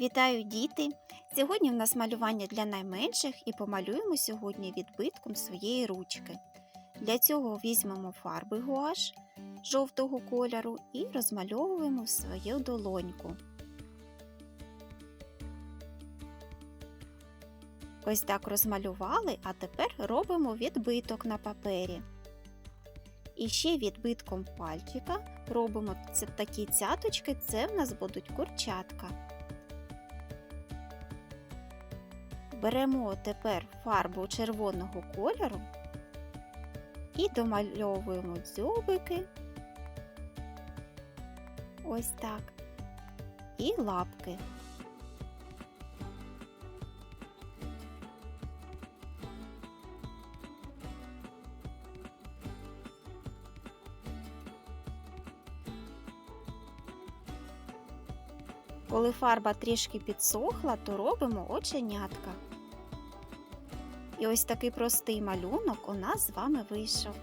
Вітаю діти! Сьогодні в нас малювання для найменших і помалюємо сьогодні відбитком своєї ручки. Для цього візьмемо фарби гуаш жовтого кольору і розмальовуємо свою долоньку. Ось так розмалювали, а тепер робимо відбиток на папері. І ще відбитком пальчика робимо такі цяточки, це в нас будуть курчатка. Беремо тепер фарбу червоного кольору і домальовуємо дзьобики. Ось так. І лапки. Коли фарба трішки підсохла, то робимо оченятка. І ось такий простий малюнок у нас з вами вийшов.